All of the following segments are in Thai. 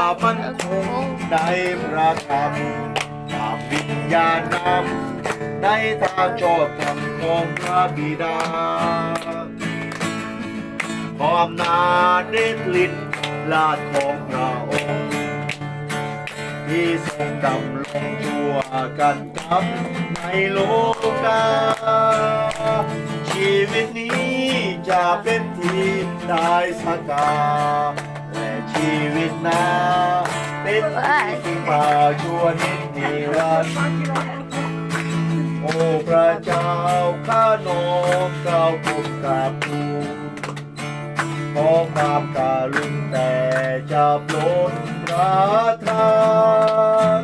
ามันคงได้ประทับตามวิญญาณนำในทางชอบธรรมของพระบิดาความนาเนตรลินลาดของพระองค์ที่ทรงดำลงชั่วกันกับในโลกา ชีวิตนี้จะเป็นที่ได้สักกาและชีวิตห นาเป็นที่มาชัวนนิรันดร์โอ้พระเจ้าข้าน้อมเก้าวกุมกราบทูลขอความการุณแต่จะโปรดประทาน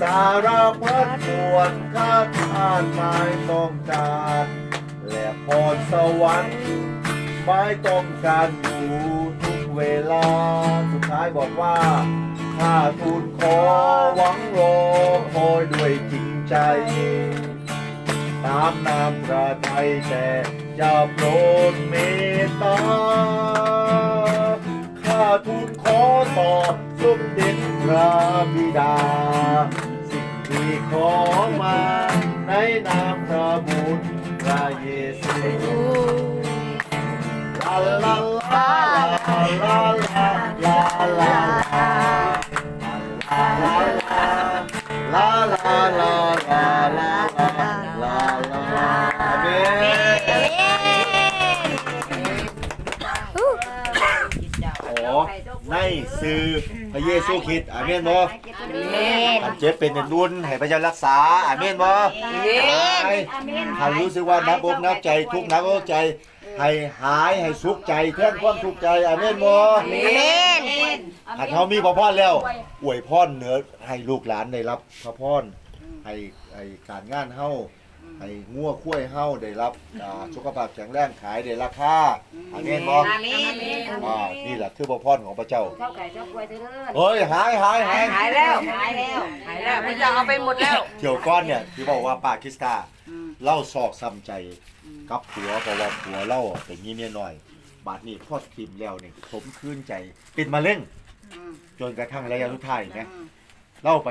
สารพัดปวดข้าทานไม่ต้องการและพรสวรรค์ไม่ต้องการอยู่ทุ เวลา สุดท้ายบอกว่าข้าทูลขอหวังรอคอยด้วยจริงใจ ตามนามพระไทยแต่จะโปรดเมตตา ข้าทูลขอต่อสมเด็จพระบิดา สิ่งที่ขอมาในนามพระบุตรพระเยซูลาลาลา ในสื่อพระเยซูคริสต์อาเมนบ่อันเจ็บเป็นอันรุนให้พระเจ้ารักษาอาเมนบ่อาเมนถ้ารู้สึกว่านับอกนับใจทุกนับอกใจ ให้หายให้สุขใจแทนความทุกข์ใจอาเมนบ่หากเขามีพระพรแล้ว อวยพรเหนือให้ลูกหลานได้รับพระพรให้ให้การงานเฮาให้งัวคุ้ยเฮาได้รับอ่าสุขภาพแข็งแรงขายได้ราคาอาเมนบ่อ่านี่แหละคือพระพรของพระเจ้าเข้าไก่เจ้ากล้วยเถอะเฮ้ยหายหายหายหายแล้วหายแล้วหายแล้วพระเจ้าเอาไปหมดแล้วเที่ยวก้อนเนี่ยที่บอกว่าป้าคริสตา เล่าซอกซ้ำใจกับผัวเพราะว่าผัวเล่าเป็นงี้เมียน้อย บาดนี้พอทิมแล้วเนี่ยผมคืนใจ เป็นมะเร็งจนกระทั่งระยะสุดท้ายนะเล่าไป